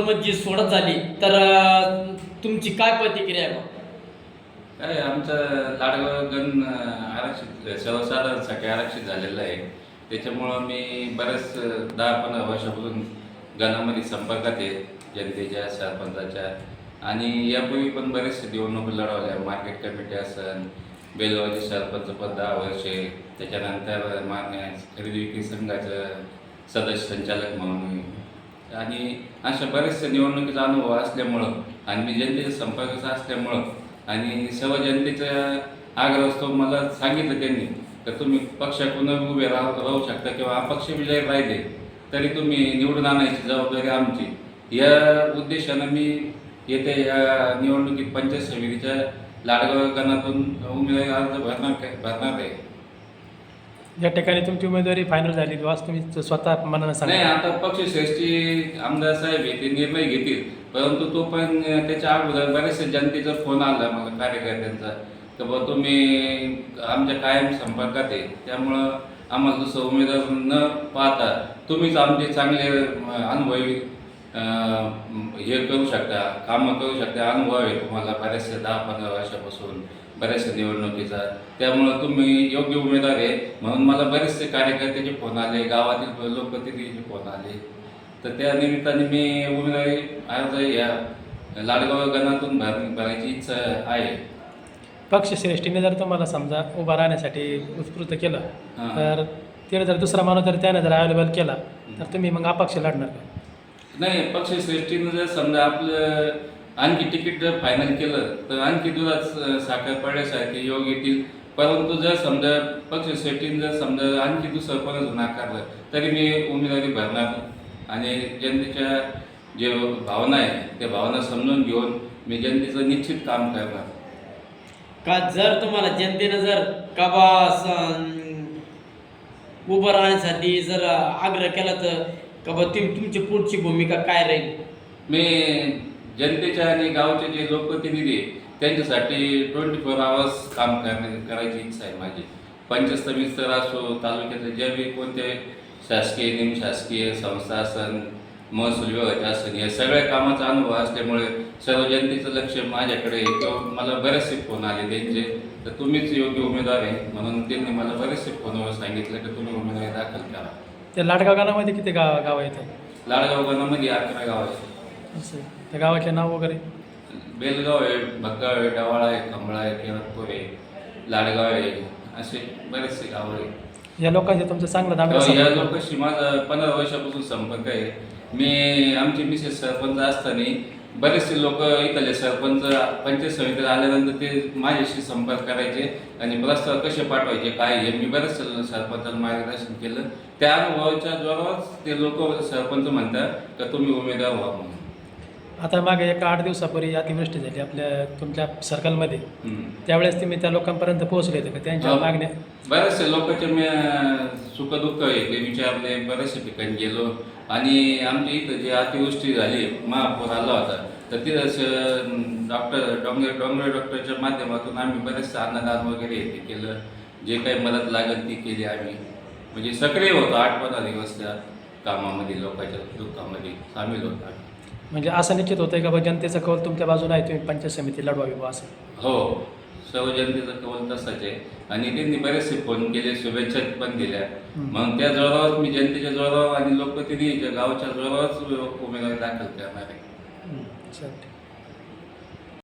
मध्ये सोडत झाली तर तुमची काय प्रतिक्रिया आहे काय आमचं लाडगाव गण आरक्षित सर्वसाधारणसाठी आरक्षित झालेलं आहे. त्याच्यामुळं मी बऱ्याच दहा पंधरा वर्षापासून गणामध्ये संपर्कात आहे जनतेच्या सरपंचाच्या. आणि यापूर्वी पण बरेचसे निवडणूक लढवल्या. मार्केट कमिटी असन बेलगावचे सरपंच पद दहा वर्षे त्याच्यानंतर मान्य खरेदी विक्री संघाचं सदस्य संचालक म्हणून आणि अशा बरेचसे निवडणुकीचा अनुभव असल्यामुळं आणि मी जनतेच्या संपर्काचा असल्यामुळं आणि सर्व जनतेचा आग्रह मला सांगितलं त्यांनी तर तुम्ही पक्षाकडून उभे राहू राहू शकता किंवा अपक्ष विजय राहिले तरी तुम्ही निवडून आणायची जबाबदारी आमची. या उद्देशानं मी येत्या या निवडणुकीत पंचायत समितीच्या लाडगाव गणातून उमेदवारी अर्ज भरणार भरणार आहे. या ठिकाणी तुमची उमेदवारी फायनल झाली किंवा तुम्ही स्वतः मनानं नाही सांगा आता पक्षश्रेष्ठी आमदार साहेब आहे ते निर्णय घेतील. परंतु तो पण त्याच्या अगोदर बरेचसे जनतेचा फोन आला मला कार्यकर्त्यांचा. तर बा तुम्ही आमच्या कायम संपर्कात आहे. त्यामुळं आम्हाला दुसरं उमेदवार न पाहता तुम्हीच आमचे चांगले अं, अनुभवी हे करू शकता कामं करू शकता अनुभव आहे तुम्हाला बऱ्याचशा दहा पंधरा वर्षापासून बऱ्याचशा निवडणुकीचा. त्यामुळं तुम्ही योग्य उमेदवार आहे. म्हणून मला बरेचसे कार्यकर्त्याचे फोन आले गावातील लोकप्रतिनिधीचे फोन आले. तर त्या निमित्ताने मी उमेदवारी अर्ज या लाडगाव गणातून भर भरायची इच्छा आहे. पक्षश्रेष्ठीने जर तुम्हाला समजा उभा राहण्यासाठी उत्स्फूर्त केलं. तर तिने जर दुसरा माणूस जर त्याने जर अवेलेबल केला तर तुम्ही मग अपक्ष लढणार का? नाही पक्षश्रेष्ठीनं जर समजा आपलं आणखी तिकीट जर फायनल केलं तर आणखी दुधात साखर पडण्यासारखे योग येतील. परंतु जर समजा पक्षश्रेष्ठीनं जर समजा आणखी दुसरं कोणाचं नाकारलं तरी मी उमेदवारी भरणार आणि जनतेच्या जे भावना आहे त्या भावना समजून घेऊन मी जनतेचं निश्चित काम करणार. का जर तुम्हाला जनतेनं जर का उभं राहण्यासाठी जर आग्रह केला तर का बा ती तुमची पुढची भूमिका काय राहील? मी जनतेच्या आणि गावचे जे लोकप्रतिनिधी त्यांच्यासाठी ट्वेंटी फोर आवर्स काम करण्या करायची इच्छा आहे माझी. पंचस्तमी स्तर असो तालुक्यातले जे बी कोणते शासकीय निमशासकीय संस्था असन महसूल विभागाचे असन या सगळ्या कामाचा अनुभव असल्यामुळे सर्व जनतेचं लक्ष माझ्याकडे किंवा मला बरेचसे फोन आले त्यांचे. तर तुम्हीच योग्य उमेदवार आहे म्हणून त्यांनी मला बरेचसे फोनवर सांगितलं की तुम्ही उमेदवारी दाखल करा. त्या लाडगाव गावामध्ये किती गाव गाव येतात लाडगाव गणामध्ये अकरा गाव आहे असं त्या गावाचे नाव वगैरे? बेलगाव आहे भक्काव आहे डवाळा आहे कमळा आहे केरतपूर आहे लाडगाव आहे असे बरेचसे गाव आहे या लोकांचे तुमचं चांगलं दांडगा तेव्हा या. लोकांशी माझा पंधरा वर्षापासून संपर्क आहे. मी आमचे मिसेस सरपंच असताना बरेचसे लोक इथले सरपंच पंचायत समितीत आल्यानंतर ते माझ्याशी संपर्क करायचे आणि प्रस्ताव कसे पाठवायचे काय हे मी बरेच सरपंचाला मार्गदर्शन केलं. त्या अनुभवाच्या जोरावरच ते लोक सरपंच म्हणतात का तुम्ही उमेदवार व्हा म्हणून. आता मागे एका आठ दिवसापूर्वी अतिवृष्टी झाली आपल्या तुमच्या सर्कलमध्ये हम्म. त्यावेळेस तुम्ही त्या लोकांपर्यंत पोहोचले होते का? त्यांच्या हो. मागण्या बरेचसे लोकांचे मी सुख दुःख आहे. ते विचारले बरेचसे ठिकाणी गेलो. आणि आमच्या इथं जे अतिवृष्टी झाली महापूर आला होता. तर तिथं डॉक्टर डोंगर डोंगर डॉक्टरच्या माध्यमातून आम्ही बरेचसे अन्नदान वगैरे हे ते केलं. जे काही मदत लागेल ती केली आम्ही. म्हणजे सक्रिय होतो आठ पंधरा दिवस त्या कामामध्ये लोकांच्या दुःखामध्ये सामील होतो आम्ही. म्हणजे असं निश्चित होतंय का बा जनतेचा कौल तुमच्या बाजूला आहे तुम्ही पंचायत समिती लढवावी बा असं? हो सर्व जनतेचा कौल तसाच आहे. आणि त्यांनी बरेचसे फोन केले शुभेच्छा पण दिल्या. हम्म. मग त्या जोरावर मी जनतेच्या जोरावर आणि लोकप्रतिनिधीच्या गावच्या जोरावरच उमेदवारी दाखल करणार आहे. हं, चालतंय.